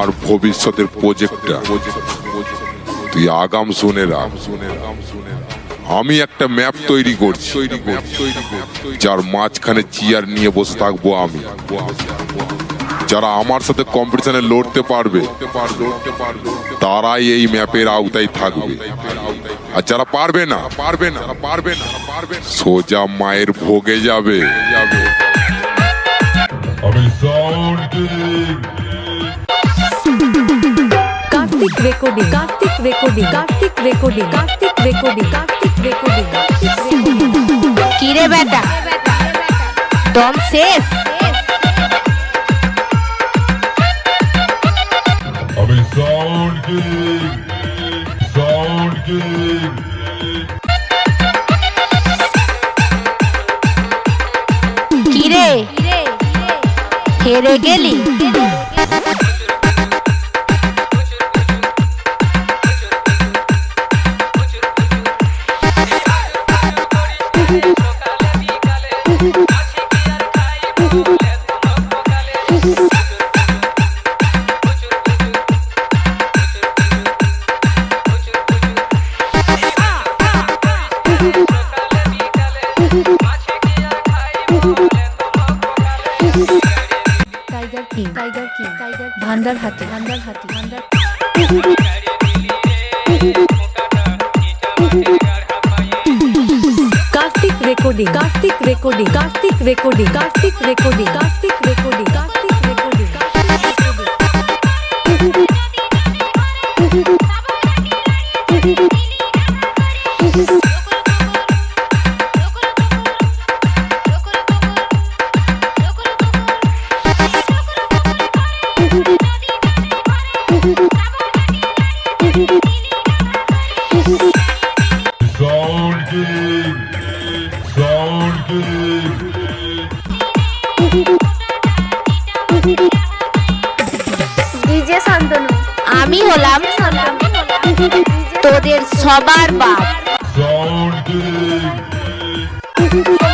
আমার ভবিষ্যতের প্রজেক্টটা তুই আগাম শুনে রাখ। আমি একটা ম্যাপ তৈরি করছি, যার মাঝখানে চেয়ার নিয়ে বসে থাকব আমি। যারা আমার সাথে কম্পিটিশনে লড়তে পারবে, তারাই এই ম্যাপের আওতায় থাকবে। আর যারা পারবে না পারবে না পারবে না, পারবে সোজা মায়ের ভোগে যাবে যাবে। Recording Kartik recording Kartik recording Kartik recording Kartik recording की बेटा दम शेष अबे साउंड की साउंड की। किंग हेरे गेली हाथी। भांदर हाथी। भांदर हाथी। Kartik recording Kartik recording Kartik recording Kartik recording Kartik recording Kartik recording Kartik recording DJ Shantanu. আমি হলাম তোদের সবার বাপ।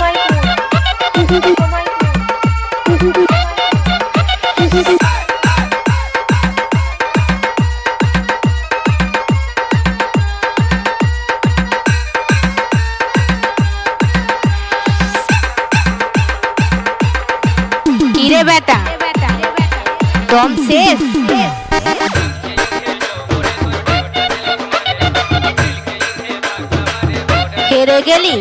দম শেষ হেরে গেলি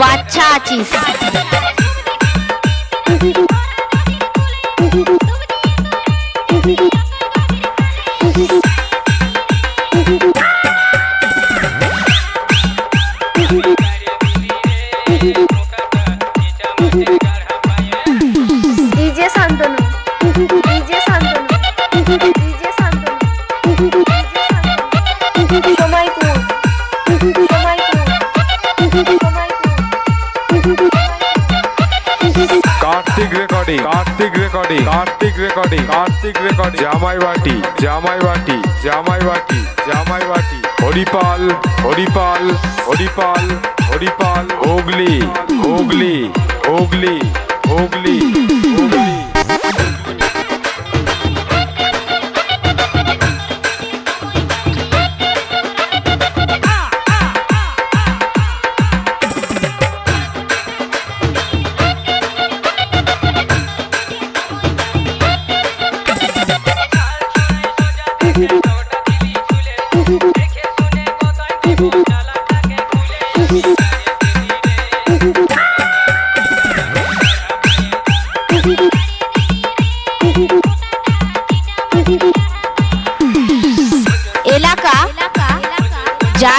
বাচ্চা আছিস recording Kartik recording Kartik recording Kartik recording জামাই বাটি জামাই বাটি জামাই বাটি জামাই বাটি হরিপাল হরিপাল হরিপাল হরিপাল হুগলি হুগলি হুগলি হুগলি হুগলি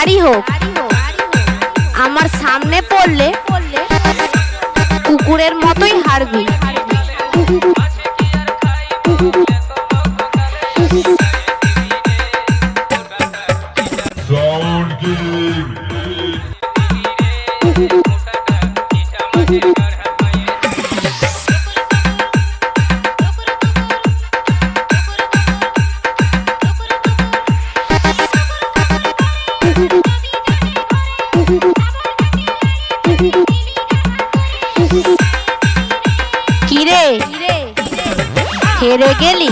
জারি হোক আমার সামনে পড়লে কুকুরের মতোই হারবি। কিং চলে গেলি?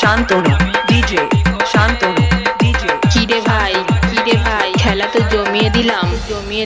শান্তনু ডিজে শান্তনু ডিজে কিরে ভাই কিরে জমিয়ে দিলাম জমিয়ে